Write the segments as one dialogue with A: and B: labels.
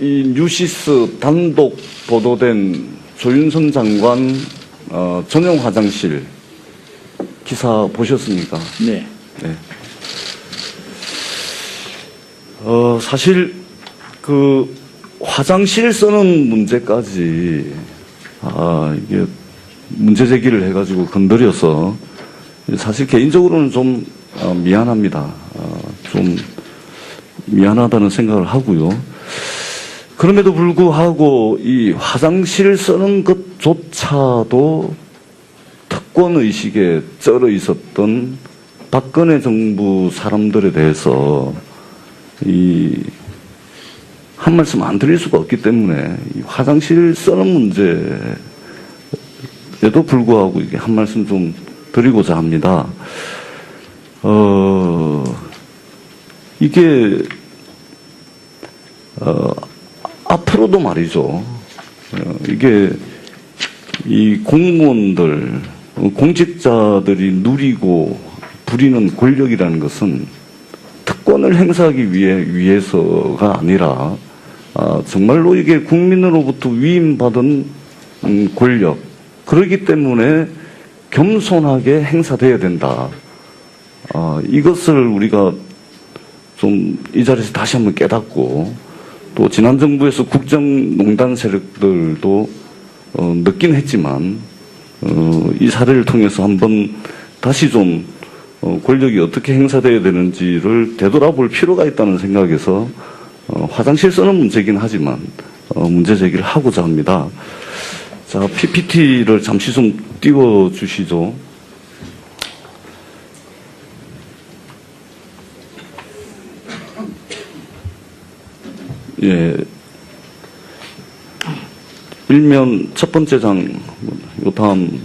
A: 이 뉴시스 단독 보도된 조윤선 장관 어, 전용 화장실 기사 보셨습니까?
B: 네.
A: 네. 어, 사실 그 화장실 쓰는 문제까지 아, 이게 문제 제기를 해가지고 건드려서 사실 개인적으로는 좀 어, 미안합니다. 어, 좀 미안하다는 생각을 하고요. 그럼에도 불구하고 이 화장실 쓰는 것조차도 특권 의식에 쩔어 있었던 박근혜 정부 사람들에 대해서 이 한 말씀 안 드릴 수가 없기 때문에 이 화장실 쓰는 문제에도 불구하고 이게 한 말씀 좀 드리고자 합니다. 어 이게 어 앞으로도 말이죠. 어, 이게 이 공무원들, 어, 공직자들이 누리고 부리는 권력이라는 것은 특권을 행사하기 위해 위해서가 아니라 아, 정말로 이게 국민으로부터 위임받은 음, 권력 그러기 때문에 겸손하게 행사돼야 된다. 아, 이것을 우리가 좀 이 자리에서 다시 한번 깨닫고 또 지난 정부에서 국정농단 세력들도 어, 늦긴 했지만 어, 이 사례를 통해서 한번 다시 좀 어, 권력이 어떻게 행사돼야 되는지를 되돌아볼 필요가 있다는 생각에서 어, 화장실 쓰는 문제긴 하지만 어, 문제 제기를 하고자 합니다. 자 PPT를 잠시 좀 띄워 주시죠. 예. 일면 첫 번째 장, 요 다음.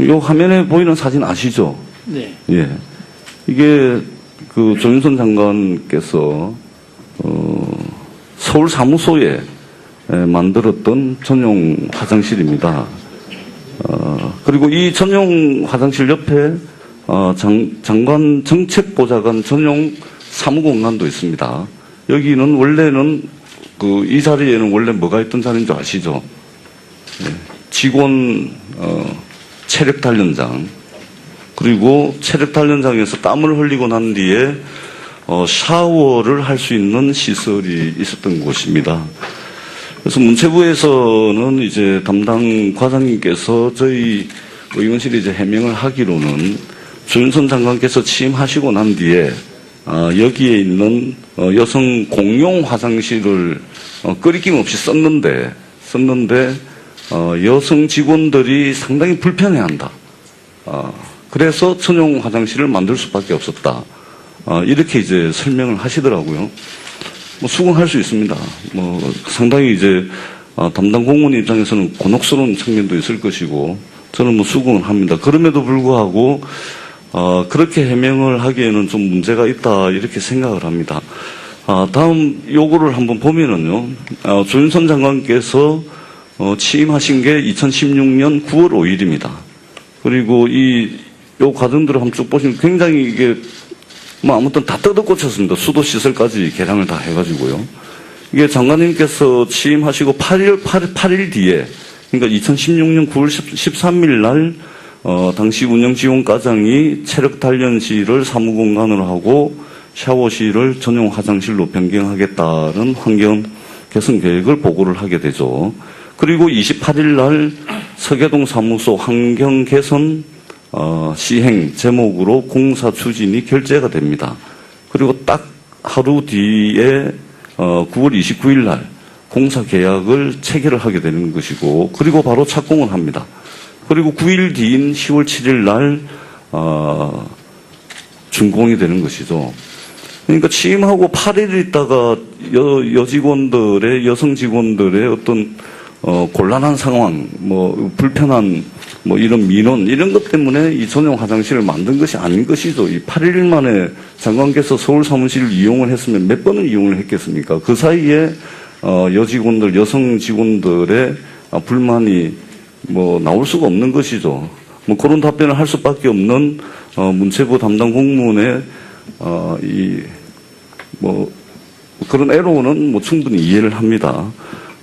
A: 요 화면에 보이는 사진 아시죠?
B: 네.
A: 예. 이게 그 조윤선 장관께서, 어, 서울 사무소에 에, 만들었던 전용 화장실입니다. 어, 그리고 이 전용 화장실 옆에 어, 장, 장관 정책보좌관 전용 사무공간도 있습니다. 여기는 원래는 그 이 자리에는 원래 뭐가 있던 자리인 줄 아시죠? 예, 직원 어, 체력 단련장 그리고 체력 단련장에서 땀을 흘리고 난 뒤에 어, 샤워를 할 수 있는 시설이 있었던 곳입니다. 그래서 문체부에서는 이제 담당 과장님께서 저희 의원실에 이제 해명을 하기로는 조윤선 장관께서 취임하시고 난 뒤에 아, 여기에 있는 어, 여성 공용 화장실을 어, 끄리낌 없이 썼는데 썼는데 어, 여성 직원들이 상당히 불편해한다. 아, 그래서 전용 화장실을 만들 수밖에 없었다. 아, 이렇게 이제 설명을 하시더라고요. 뭐 수긍할 수 있습니다. 뭐 상당히 이제 아, 담당 공무원 입장에서는 곤혹스러운 측면도 있을 것이고 저는 뭐 수긍을 합니다. 그럼에도 불구하고 어, 그렇게 해명을 하기에는 좀 문제가 있다 이렇게 생각을 합니다. 아, 다음 요거를 한번 보면은요, 어, 조윤선 장관께서 어, 취임하신 게 2016년 9월 5일입니다. 그리고 이 요 과정들을 한번 쭉 보시면 굉장히 이게 뭐 아무튼 다 뜯어고쳤습니다. 수도 시설까지 개량을 다 해가지고요. 이게 장관님께서 취임하시고 8일 8, 8일 뒤에 그러니까 2016년 9월 13일 날 어, 당시 운영지원과장이 체력 단련실을 사무공간으로 하고 샤워실을 전용 화장실로 변경하겠다는 환경 개선 계획을 보고를 하게 되죠. 그리고 28일 날 서계동 사무소 환경 개선 어, 시행 제목으로 공사 추진이 결재가 됩니다. 그리고 딱 하루 뒤에 어, 9월 29일 날 공사 계약을 체결을 하게 되는 것이고 그리고 바로 착공을 합니다. 그리고 9일 뒤인 10월 7일 날 어, 준공이 되는 것이죠. 그러니까 취임하고 8일 있다가 여, 여직원들의 여성 직원들의 어떤 어, 곤란한 상황, 뭐 불편한 뭐 이런 민원 이런 것 때문에 이 전용 화장실을 만든 것이 아닌 것이죠. 이 8일 만에 장관께서 서울 사무실을 이용을 했으면 몇 번을 이용을 했겠습니까? 그 사이에 어, 여직원들, 여성 직원들의 아, 불만이 뭐 나올 수가 없는 것이죠. 뭐 그런 답변을 할 수밖에 없는 어, 문체부 담당 공무원의 어, 이뭐 그런 애로는 뭐 충분히 이해를 합니다.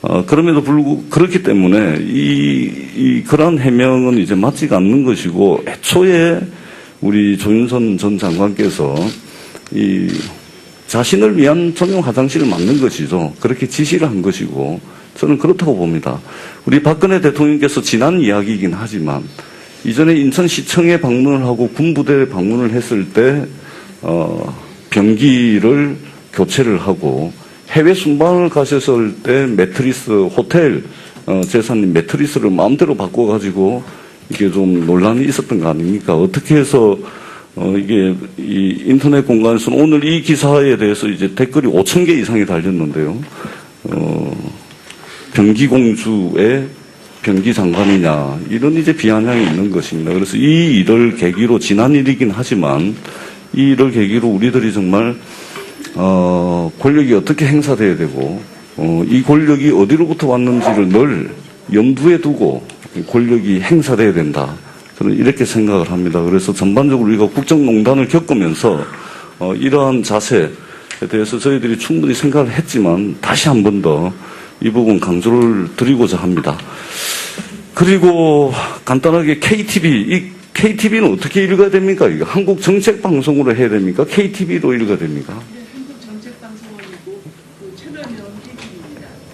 A: 어, 그럼에도 불구하고 그렇기 때문에 이, 이 그러한 해명은 이제 맞지가 않는 것이고 애초에 우리 조윤선 전 장관께서 이 자신을 위한 전용 화장실을 만든 것이죠. 그렇게 지시를 한 것이고 저는 그렇다고 봅니다. 우리 박근혜 대통령께서 지난 이야기이긴 하지만 이전에 인천시청에 방문을 하고 군부대에 방문을 했을 때 어, 병기를 교체를 하고 해외 순방을 가셨을 때 매트리스 호텔 어, 재산인 매트리스를 마음대로 바꿔가지고 이게 좀 논란이 있었던 거 아닙니까? 어떻게 해서 어, 이게 이 인터넷 공간에서는 오늘 이 기사에 대해서 이제 댓글이 5천 개 이상이 달렸는데요. 어, 병기공주의 병기 장관이냐 이런 이제 비아냥이 있는 것입니다. 그래서 이 일을 계기로 지난 일이긴 하지만 이 일을 계기로 우리들이 정말 어, 권력이 어떻게 행사돼야 되고 어, 이 권력이 어디로부터 왔는지를 늘 염두에 두고 권력이 행사돼야 된다. 저는 이렇게 생각을 합니다. 그래서 전반적으로 우리가 국정농단을 겪으면서 어, 이러한 자세에 대해서 저희들이 충분히 생각을 했지만 다시 한번더 이 부분 강조를 드리고자 합니다. 그리고 간단하게 KTV, 이 KTV는 어떻게 일가 됩니까? 이거 한국 정책 방송으로 해야 됩니까? KTV로 일가 됩니까?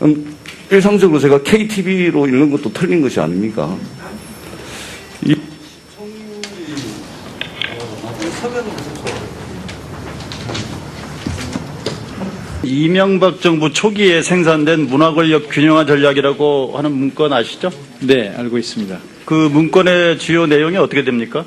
A: 음, 일상적으로 제가 KTV로 읽는 것도 틀린 것이 아닙니까?
C: 이명박 정부 초기에 생산된 문화권력 균형화 전략이라고 하는 문건 아시죠?
D: 네, 알고 있습니다.
C: 그 문건의 주요 내용이 어떻게 됩니까?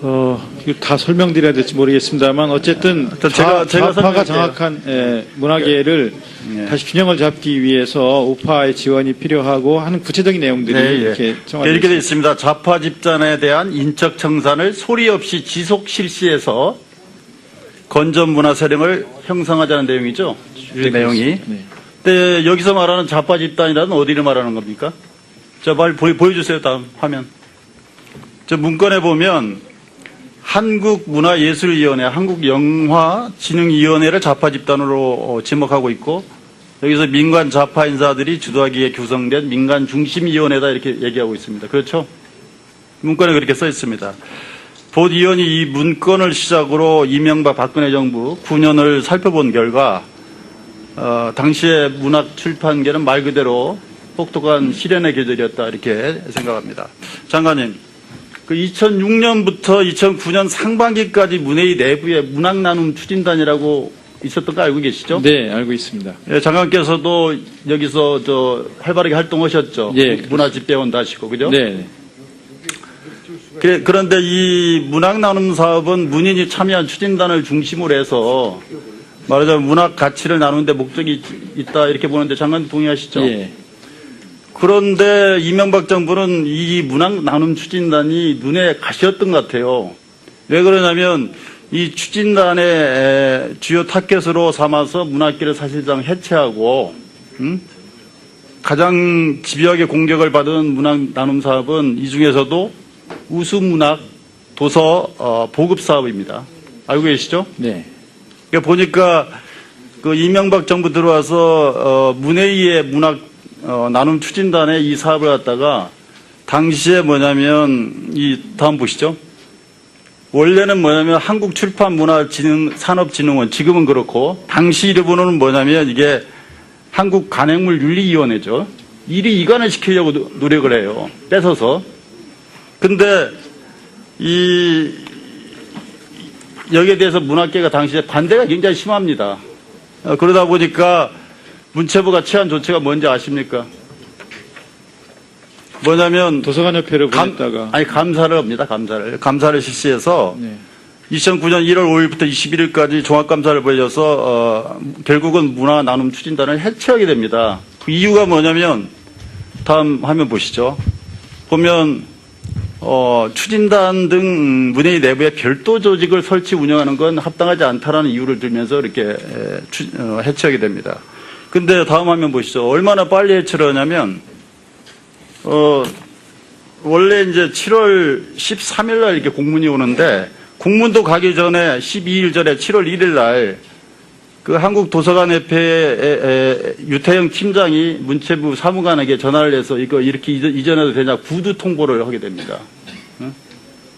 D: 어, 이거 다 설명드려야 될지 모르겠습니다만 어쨌든
C: 저 제가-
D: 좌,
C: 제가
D: 좌파가. 정확한 예, 문화계를
C: 예.
D: 다시 균형을 잡기 위해서 우파의 지원이 필요하고 하는 구체적인 내용들이
C: 네, 예.
D: 이렇게 정하되어
C: 이렇게 되어
D: 있습니다.
C: 있습니다. 좌파 집단에 대한 인적 청산을 소리 없이 지속 실시해서 건전 문화 세령을 형성하자는 내용이죠. 이
D: 네,
C: 내용이.
D: 네.
C: 근데 여기서 말하는 좌파 집단이라는 어디를 말하는 겁니까? 저 빨리 보여, 보여주세요. 다음 화면. 저 문건에 보면 한국문화예술위원회, 한국영화진흥위원회를 좌파 집단으로 어, 지목하고 있고 여기서 민간 좌파 인사들이 주도하기에 구성된 민간 중심위원회다 이렇게 얘기하고 있습니다. 그렇죠? 문건에 그렇게 써 있습니다. 본 의원이 이 문건을 시작으로 이명박 박근혜 정부 9년을 살펴본 결과 어, 당시의 문학 출판계는 말 그대로 혹독한 시련의 계절이었다 이렇게 생각합니다. 장관님, 그 2006년부터 2009년 상반기까지 문회의 내부에 문학 나눔 추진단이라고 있었던 거 알고 계시죠?
D: 네, 알고 있습니다.
C: 예, 장관께서도 여기서 저 활발하게 활동하셨죠?
D: 예,
C: 문화 집배원 다시고 그죠?
D: 네, 네.
C: 그래- 그런데 이 문학 나눔 사업은 문인이 참여한 추진단을 중심으로 해서 말하자면 문학 가치를 나누는데 목적이 있- 있다 이렇게 보는데 장관 동의하시죠?
D: 예.
C: 그런데 이명박 정부는 이 문학 나눔 추진단이 눈에 가시였던 것 같아요. 왜 그러냐면 이 추진단의 에, 주요 타켓으로 삼아서 문학계를 사실상 해체하고 음? 가장 집요하게 공격을 받은 문학 나눔 사업은 이 중에서도 우수 문학 도서 어, 보급 사업입니다. 알고 계시죠?
D: 네.
C: 그러니까 보니까 그 이명박 정부 들어와서 어, 문회의의 문학 어, 나눔 추진단에 이 사업을 갖다가 당시에 뭐냐면 이 다음 보시죠. 원래는 뭐냐면 한국출판문화진흥산업진흥원 지금은 그렇고 당시 이름으로는 뭐냐면 이게 한국간행물윤리위원회죠. 일이 이관을 시키려고 노- 노력을 해요. 뺏어서. 근데 이 여기에 대해서 문학계가 당시에 반대가 굉장히 심합니다. 어, 그러다 보니까 문체부가 취한 조치가 뭔지 아십니까? 뭐냐면
D: 도서관 협회를
C: 감,
D: 보냈다가
C: 아니 감사를 합니다. 감사를 감사를 실시해서
D: 네.
C: 2009년 1월 5일부터 21일까지 종합감사를 벌려서 어, 결국은 문화 나눔 추진단을 해체하게 됩니다. 그 이유가 뭐냐면 다음 화면 보시죠. 보면 어, 추진단 등 문회의 내부에 별도 조직을 설치 운영하는 건 합당하지 않다라는 이유를 들면서 이렇게 에, 추- 어, 해체하게 됩니다. 근데 다음 화면 보시죠. 얼마나 빨리 해체를 하냐면 어, 원래 이제 7월 13일 날 이렇게 공문이 오는데 공문도 가기 전에 12일 전에 7월 1일 날 그 한국 도서관 협회 유태영 팀장이 문체부 사무관에게 전화를 해서 이거 이렇게 이전- 이전해도 되냐 구두 통보를 하게 됩니다. 응?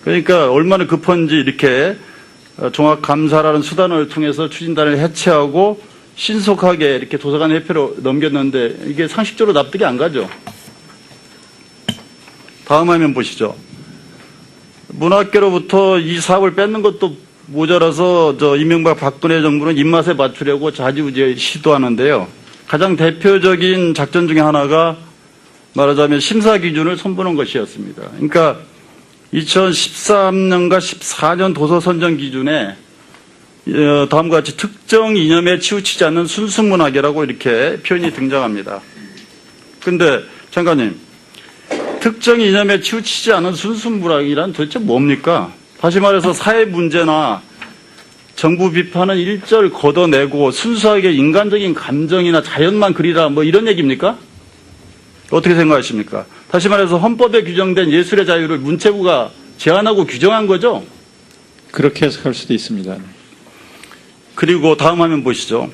C: 그러니까 얼마나 급한지 이렇게 어, 종합감사라는 수단을 통해서 추진단을 해체하고 신속하게 이렇게 도서관 협회로 넘겼는데 이게 상식적으로 납득이 안 가죠. 다음 화면 보시죠. 문학계로부터 이 사업을 뺏는 것도 모자라서 저 이명박 박근혜 정부는 입맛에 맞추려고 자지우지 시도하는데요. 가장 대표적인 작전 중에 하나가 말하자면 심사 기준을 손보는 것이었습니다. 그러니까 2013년과 14년 도서 선정 기준에 어, 다음과 같이 특정 이념에 치우치지 않는 순수 문학이라고 이렇게 표현이 등장합니다. 근데 장관님, 특정 이념에 치우치지 않은 순수 문학이란 도대체 뭡니까? 다시 말해서 사회 문제나 정부 비판은 일절 걷어내고 순수하게 인간적인 감정이나 자연만 그리라 뭐 이런 얘기입니까? 어떻게 생각하십니까? 다시 말해서 헌법에 규정된 예술의 자유를 문체부가 제한하고 규정한 거죠?
D: 그렇게 해석할 수도 있습니다.
C: 그리고 다음 화면 보시죠.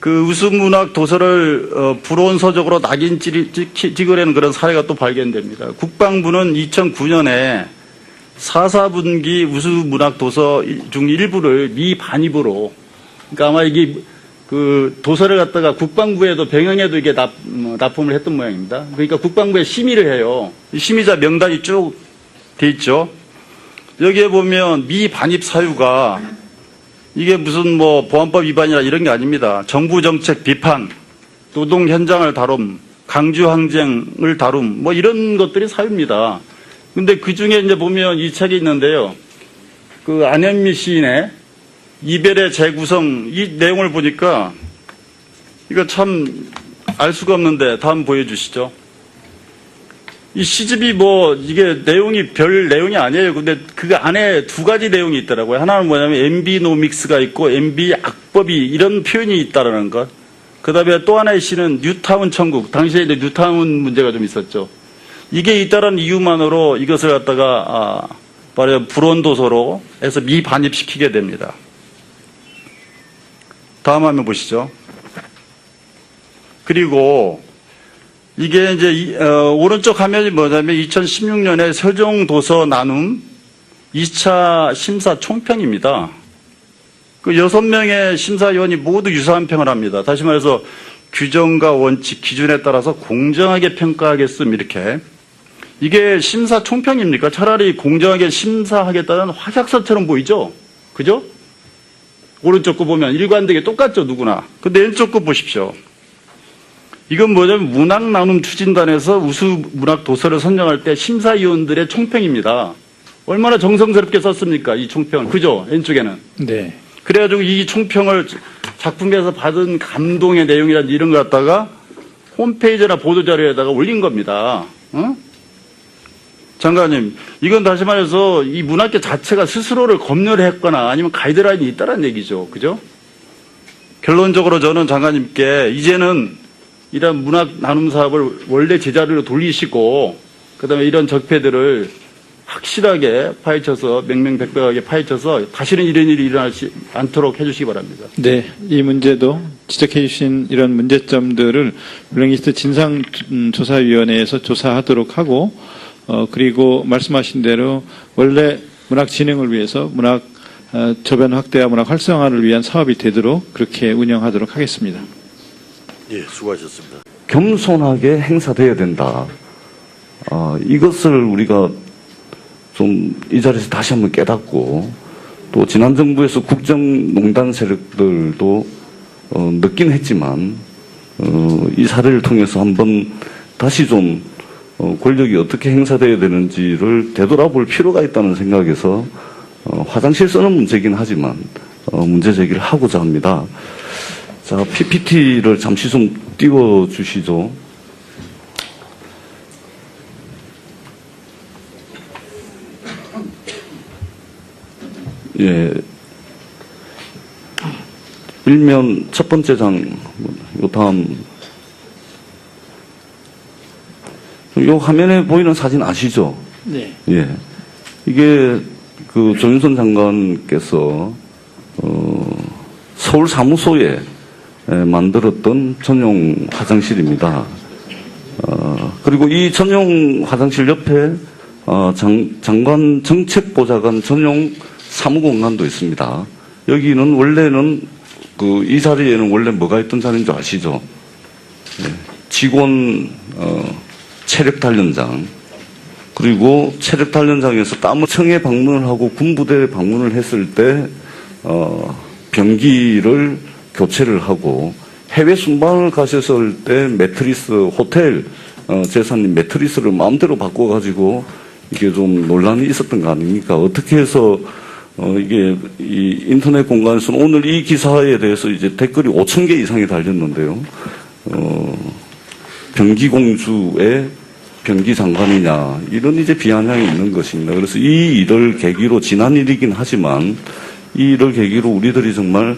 C: 그 우수문학 도서를 어, 불온서적으로 낙인 찌- 찍- 찍으려는 그런 사례가 또 발견됩니다. 국방부는 2009년에 4, 4분기 우수문학 도서 중 일부를 미반입으로 그러니까 아마 이게 그 도서를 갖다가 국방부에도 병영에도 이게 납, 뭐, 납품을 했던 모양입니다. 그러니까 국방부에 심의를 해요. 이 심의자 명단이 쭉 돼 있죠. 여기에 보면 미반입 사유가 이게 무슨 뭐 보안법 위반이나 이런 게 아닙니다. 정부 정책 비판, 노동 현장을 다룸, 강주 항쟁을 다룸, 뭐 이런 것들이 사유입니다. 근데 그 중에 이제 보면 이 책이 있는데요. 그 안현미 시인의 이별의 재구성 이 내용을 보니까 이거 참 알 수가 없는데 다음 보여주시죠. 이 시집이 뭐 이게 내용이 별 내용이 아니에요. 근데 그 안에 두 가지 내용이 있더라고요. 하나는 뭐냐면 MB 노믹스가 있고 MB 악법이 이런 표현이 있다라는 것. 그다음에 또 하나의 시는 뉴타운 천국. 당시에 이제 뉴타운 문제가 좀 있었죠. 이게 있다는 이유만으로 이것을 갖다가 아, 말하자면 불온 도서로 해서 미반입시키게 됩니다. 다음 화면 보시죠. 그리고 이게 이제 이- 어, 오른쪽 화면이 뭐냐면 2016년에 세종도서 나눔 2차 심사 총평입니다. 그 여섯 명의 심사위원이 모두 유사한 평을 합니다. 다시 말해서 규정과 원칙, 기준에 따라서 공정하게 평가하겠음 이렇게. 이게 심사 총평입니까? 차라리 공정하게 심사하겠다는 화작서처럼 보이죠? 그죠? 오른쪽 거 보면 일관되게 똑같죠, 누구나. 근데 왼쪽 거 보십시오. 이건 뭐냐면 문학 나눔 추진단에서 우수 문학 도서를 선정할 때 심사위원들의 총평입니다. 얼마나 정성스럽게 썼습니까? 이 총평. 그죠? 왼쪽에는.
D: 네.
C: 그래가지고 이 총평을 작품에서 받은 감동의 내용이란 이런 거 갖다가 홈페이지나 보도자료에다가 올린 겁니다. 어? 장관님, 이건 다시 말해서 이 문학계 자체가 스스로를 검열했거나 아니면 가이드라인이 있다는 얘기죠. 그죠? 결론적으로 저는 장관님께 이제는 이런 문학 나눔 사업을 원래 제자리로 돌리시고 그다음에 이런 적폐들을 확실하게 파헤쳐서 명명백백하게 파헤쳐서 다시는 이런 일이 일어나지 않도록 해주시기 바랍니다.
D: 네, 이 문제도 지적해 주신 이런 문제점들을 블랙리스트 진상조사위원회에서 조사하도록 하고 어, 그리고 말씀하신 대로 원래 문학 진흥을 위해서 문학 어, 저변 확대와 문학 활성화를 위한 사업이 되도록 그렇게 운영하도록 하겠습니다.
E: 예, 수고하셨습니다.
A: 겸손하게 행사돼야 된다. 어, 이것을 우리가 좀 이 자리에서 다시 한번 깨닫고 또 지난 정부에서 국정농단 세력들도 어, 늦긴 했지만 어, 이 사례를 통해서 한번 다시 좀 어, 권력이 어떻게 행사돼야 되는지를 되돌아볼 필요가 있다는 생각에서 어, 화장실 쓰는 문제긴 하지만 어, 문제 제기를 하고자 합니다. 자, PPT를 잠시 좀 띄워 주시죠. 예. 일면 첫 번째 장, 요 다음. 요 화면에 보이는 사진 아시죠?
D: 네.
A: 예. 이게 그 조윤선 장관께서 어, 서울 사무소에 에, 만들었던 전용 화장실입니다. 어, 그리고 이 전용 화장실 옆에 어, 장, 장관 정책보좌관 전용 사무공간도 있습니다. 여기는 원래는 그 이 자리에는 원래 뭐가 있던 자리인 줄 아시죠? 예, 직원 어, 체력 단련장 그리고 체력 단련장에서 땀을 청에 방문을 하고 군부대 방문을 했을 때 어, 병기를 교체를 하고 해외 순방을 가셨을 때 매트리스 호텔 어, 재산님 매트리스를 마음대로 바꿔가지고 이게 좀 논란이 있었던 거 아닙니까? 어떻게 해서 어, 이게 이 인터넷 공간에서는 오늘 이 기사에 대해서 이제 댓글이 5천 개 이상이 달렸는데요. 어, 병기공주의 병기 장관이냐 이런 이제 비아냥이 있는 것입니다. 그래서 이 일을 계기로 지난 일이긴 하지만 이 일을 계기로 우리들이 정말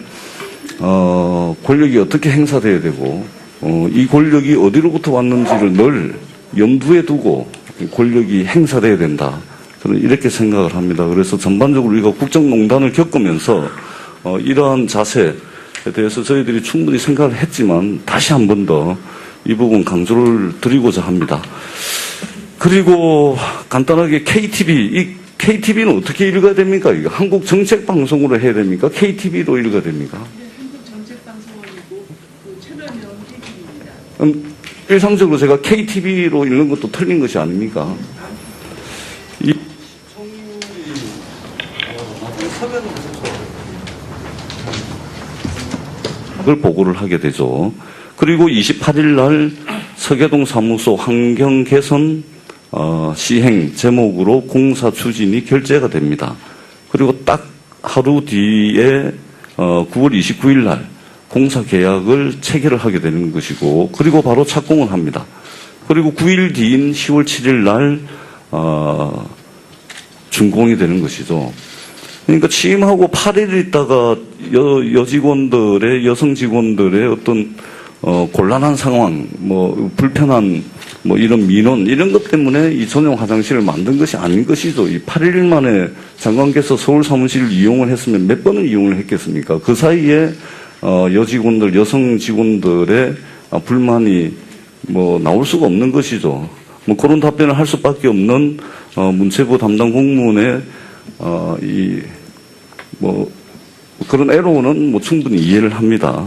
A: 어, 권력이 어떻게 행사돼야 되고 어, 이 권력이 어디로부터 왔는지를 늘 염두에 두고 권력이 행사돼야 된다. 저는 이렇게 생각을 합니다. 그래서 전반적으로 우리가 국정농단을 겪으면서 어, 이러한 자세에 대해서 저희들이 충분히 생각을 했지만 다시 한번더 이 부분 강조를 드리고자 합니다. 그리고 간단하게 KTV, 이 KTV는 어떻게 일가 됩니까? 이거 한국 정책 방송으로 해야 됩니까? KTV로 일가 됩니까?
B: 한국 그 채널.
A: 음, 일상적으로 제가 KTV로 읽는 것도 틀린 것이 아닙니까? 이 그걸 보고를 하게 되죠. 그리고 28일 날 서계동 사무소 환경 개선 어, 시행 제목으로 공사 추진이 결재가 됩니다. 그리고 딱 하루 뒤에 어, 9월 29일 날 공사 계약을 체결을 하게 되는 것이고 그리고 바로 착공을 합니다. 그리고 9일 뒤인 10월 7일 날 어, 준공이 되는 것이죠. 그러니까 취임하고 8일 있다가 여, 여직원들의 여성 직원들의 어떤 어, 곤란한 상황, 뭐 불편한 뭐 이런 민원 이런 것 때문에 이 전용 화장실을 만든 것이 아닌 것이죠. 이 8일 만에 장관께서 서울 사무실을 이용을 했으면 몇 번을 이용을 했겠습니까? 그 사이에 어, 여직원들, 여성 직원들의 어, 불만이 뭐 나올 수가 없는 것이죠. 뭐 그런 답변을 할 수밖에 없는 어, 문체부 담당 공무원의 어, 이, 뭐, 그런 애로는 뭐 충분히 이해를 합니다.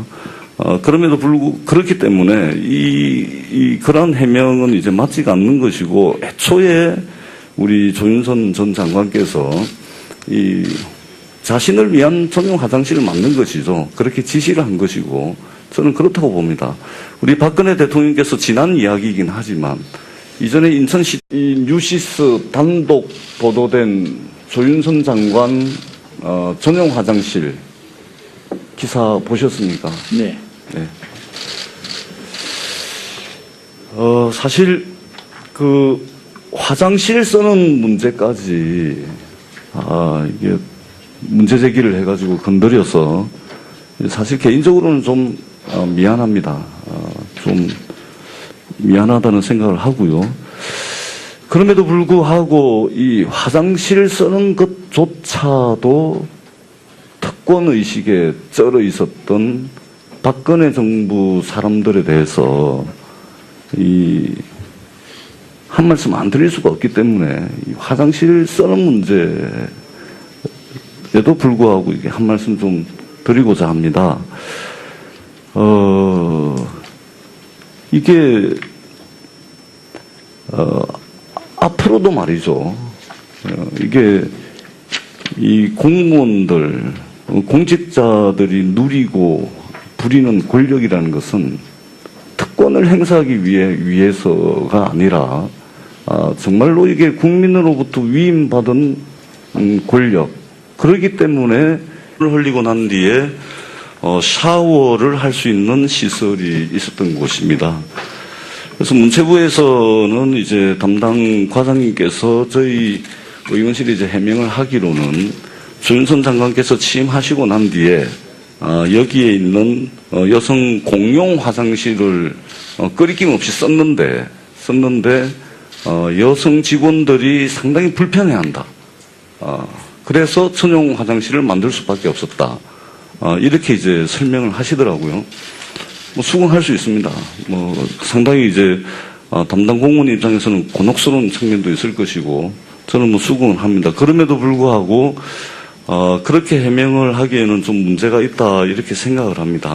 A: 어, 그럼에도 불구하고 그렇기 때문에 이, 이, 그러한 해명은 이제 맞지가 않는 것이고 애초에 우리 조윤선 전 장관께서 이 자신을 위한 전용 화장실을 만든 것이죠. 그렇게 지시를 한 것이고 저는 그렇다고 봅니다. 우리 박근혜 대통령께서 지난 이야기이긴 하지만 이전에 인천시 이 뉴시스 단독 보도된 조윤선 장관 어, 전용 화장실 기사 보셨습니까?
D: 네.
A: 네. 어, 사실 그 화장실 쓰는 문제까지 아, 이게 문제 제기를 해가지고 건드려서 사실 개인적으로는 좀 어, 미안합니다. 어, 좀 미안하다는 생각을 하고요. 그럼에도 불구하고 이 화장실 쓰는 것조차도 특권 의식에 쩔어 있었던 박근혜 정부 사람들에 대해서 이 한 말씀 안 드릴 수가 없기 때문에 이 화장실 쓰는 문제에도 불구하고 이게 한 말씀 좀 드리고자 합니다. 어, 이게 어, 앞으로도 말이죠. 어, 이게 이 공무원들, 어, 공직자들이 누리고 부리는 권력이라는 것은 특권을 행사하기 위해 위해서가 아니라 아, 정말로 이게 국민으로부터 위임받은 음, 권력 그렇기 때문에 물 흘리고 난 뒤에 어, 샤워를 할 수 있는 시설이 있었던 곳입니다. 그래서 문체부에서는 이제 담당 과장님께서 저희 의원실에 이제 해명을 하기로는 조윤선 장관께서 취임하시고 난 뒤에 아, 여기에 있는 어, 여성 공용 화장실을 어, 끓이김 없이 썼는데 썼는데 어, 여성 직원들이 상당히 불편해한다. 어, 그래서 전용 화장실을 만들 수밖에 없었다. 아, 이렇게 이제 설명을 하시더라고요. 뭐 수긍할 수 있습니다. 뭐 상당히 이제 아, 담당 공무원 입장에서는 곤혹스러운 측면도 있을 것이고 저는 뭐 수긍을 합니다. 그럼에도 불구하고 어, 그렇게 해명을 하기에는 좀 문제가 있다 이렇게 생각을 합니다.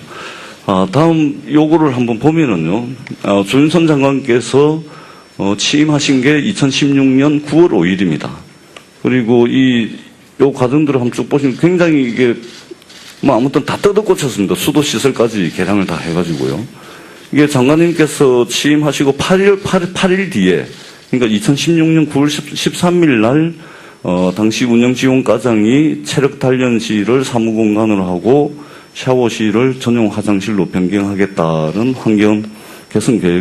A: 아, 다음 요거를 한번 보면은요, 아, 조윤선 장관께서 어, 취임하신 게 2016년 9월 5일입니다. 그리고 이 요 과정들을 한번 쭉 보시면 굉장히 이게 뭐 아무튼 다 뜯어고쳤습니다. 수도 시설까지 개량을 다 해가지고요. 이게 장관님께서 취임하시고 8일, 8, 8일 뒤에, 그러니까 2016년 9월 13일 날, 어, 당시 운영지원과장이 체력 단련실을 사무공간으로 하고 샤워실을 전용 화장실로 변경하겠다는 환경 개선 계획을